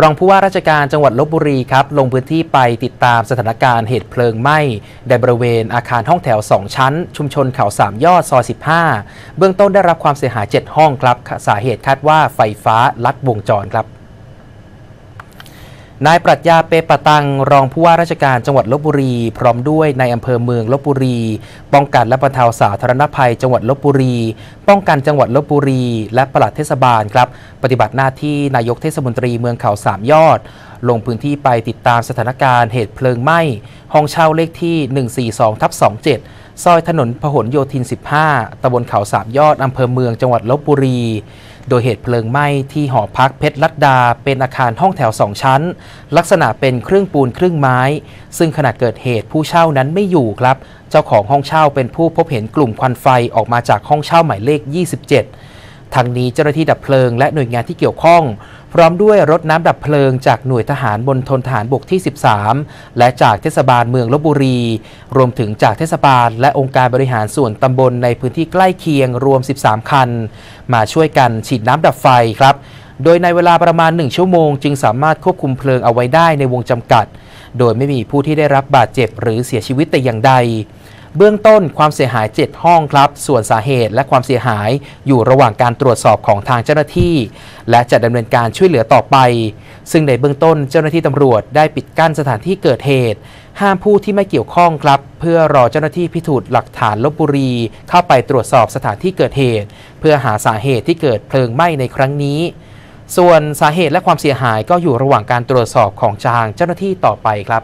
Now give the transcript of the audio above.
รองผู้ว่าราชการจังหวัดลบบุรีครับ ลงพื้นที่ไปติดตามสถานการณ์เหตุเพลิงไหม้ในบริเวณอาคารห้องแถว 2 ชั้น ชุมชนเขาสามยอดซอย 15 เบื้องต้นได้รับความเสียหาย 7 ห้องครับ สาเหตุคาดว่าไฟฟ้าลัดวงจรครับ นายปรัชญาเปปะตัง รองผู้ว่าราชการจังหวัดลบบุรี พร้อมด้วยในอำเภอเมืองลบบุรี ป้องกันและบรรเทาสาธารณภัย จังหวัดลบบุรี ป้องกันจังหวัดลบบุรี และปลัดเทศบาลครับ ปฏิบัติหน้าที่นายกเทศมนตรีเมืองเขาสามยอด ลงพื้นที่ไปติดตามสถานการณ์เหตุเพลิงไหม้ ห้องเช่าเลขที่ 142ทับ27 ซอยถนนพหลโยธิน 15ตำบลเขาสามยอดอำเภอเมืองจังหวัดลบบุรี โดยเหตุเพลิงไหม้ที่หอพักเพชรลัดดา เป็นอาคารห้องแถวสองชั้น ลักษณะเป็นเครื่องปูนครึ่งไม้ ซึ่งขณะเกิดเหตุผู้เช่านั้นไม่อยู่ครับ เจ้าของห้องเช่าเป็นผู้พบเห็นกลุ่มควันไฟออกมาจากห้องเช่าหมายเลข 27 ทางนี้เจ้าหน้าที่ดับเพลิงและหน่วยงานที่เกี่ยวข้อง พร้อมด้วยรถน้ำดับเพลิงจากหน่วยทหารบนทนทหารบกที่ 13 และจากเทศบาลเมืองลบบุรี รวมถึงจากเทศบาล และองค์การบริหารส่วนตำบลในพื้นที่ใกล้เคียงรวม 13 คัน มาช่วยกันฉีดน้ำดับไฟครับ โดยในเวลาประมาณ 1 ชั่วโมง จึงสามารถควบคุมเพลิงเอาไว้ได้ในวงจำกัด โดยไม่มีผู้ที่ได้รับบาดเจ็บหรือเสียชีวิตแต่อย่างใด เบื้องต้นความเสียหาย 7 ห้องครับ ส่วนสาเหตุและความเสียหายอยู่ระหว่างการตรวจสอบของทางเจ้าหน้าที่ และจะดำเนินการช่วยเหลือต่อไป ซึ่งในเบื้องต้นเจ้าหน้าที่ตำรวจได้ปิดกั้นสถานที่เกิดเหตุ ห้ามผู้ที่ไม่เกี่ยวข้องครับ เพื่อรอเจ้าหน้าที่พิสูจน์หลักฐานลบบุรี เข้าไปตรวจสอบสถานที่เกิดเหตุ เพื่อหาสาเหตุที่เกิดเพลิงไหม้ในครั้งนี้ ส่วนสาเหตุและความเสียหายก็อยู่ระหว่างการตรวจสอบของทางเจ้าหน้าที่ต่อไปครับ